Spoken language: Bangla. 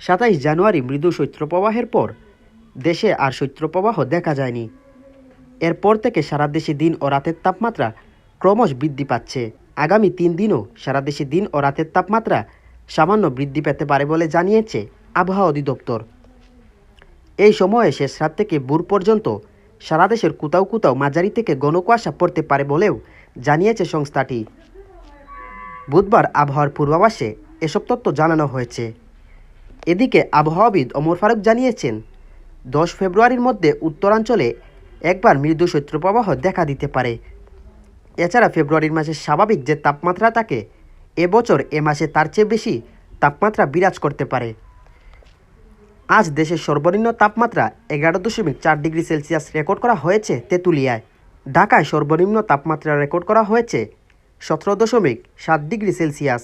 সাতাইশ জানুয়ারি মৃদু শৈত্যপ্রবাহের পর দেশে আর শৈত্যপ্রবাহ দেখা যায়নি। এরপর থেকে সারা দেশে দিন ও রাতের তাপমাত্রা ক্রমশ বৃদ্ধি পাচ্ছে। আগামী তিন দিনও সারা দেশে দিন ও রাতের তাপমাত্রা সামান্য বৃদ্ধি পেতে পারে বলে জানিয়েছে আবহাওয়া অধিদপ্তর। এই সময়ে শেষ রাত থেকে ভোর পর্যন্ত সারা দেশের কোথাও কোথাও মাঝারি থেকে ঘন কুয়াশা পড়তে পারে বলেও জানিয়েছে সংস্থাটি। বুধবার আবহাওয়ার পূর্বাভাসে এসব তথ্য জানানো হয়েছে। এদিকে আবহাওয়াবিদ অমর ফারুক জানিয়েছেন, দশ ফেব্রুয়ারির মধ্যে উত্তরাঞ্চলে একবার মৃদু শৈত্যপ্রবাহ দেখা দিতে পারে। এছাড়া ফেব্রুয়ারির মাসে স্বাভাবিক যে তাপমাত্রা থাকে এবছর এ মাসে তার চেয়ে বেশি তাপমাত্রা বিরাজ করতে পারে। আজ দেশের সর্বনিম্ন তাপমাত্রা এগারো দশমিক চার ডিগ্রি সেলসিয়াস রেকর্ড করা হয়েছে তেঁতুলিয়ায়। ঢাকায় সর্বনিম্ন তাপমাত্রা রেকর্ড করা হয়েছে সতেরো দশমিক সাত ডিগ্রি সেলসিয়াস।